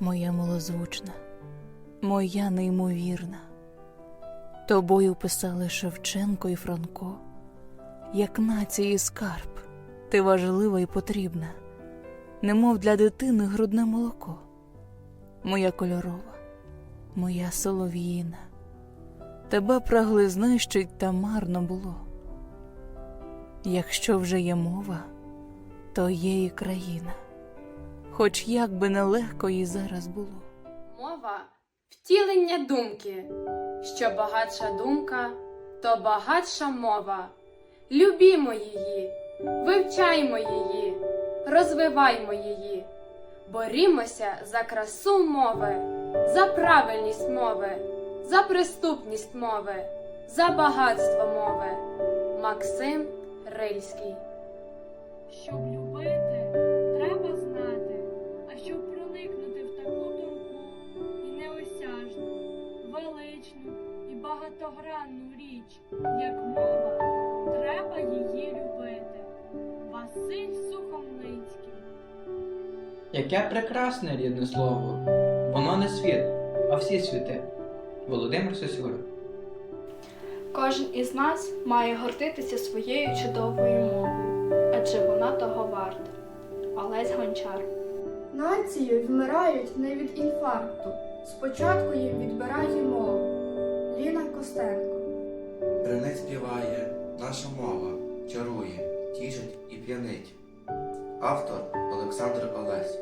моя милозвучна, моя неймовірна. Тобою писали Шевченко і Франко, як нації скарб, ти важлива і потрібна, немов для дитини грудне молоко, моя кольорова, моя солов'їна, тебе прагли знищить, та марно було. Якщо вже є мова, то є і країна, хоч як би нелегко їй зараз було. Мова втілення думки. Що багатша думка, то багатша мова. Любімо її, вивчаймо її, розвиваймо її. Борімося за красу мови, за правильність мови, за приступність мови, за багатство мови. Максим Рильський Щоб любити, величну і багатогранну річ, як мова, треба її любити. Василь Сухомлинський Яке прекрасне рідне слово. Воно не світ, а всі світи. Володимир Сосюра. Кожен із нас має гордитися своєю чудовою мовою, адже вона того варта. Олесь Гончар. Нації вмирають не від інфаркту. Спочатку їм відбирає мову. Ліна Костенко. Бринець співає, наша мова чарує, тішить і п'янить. Автор Олександр Олесь.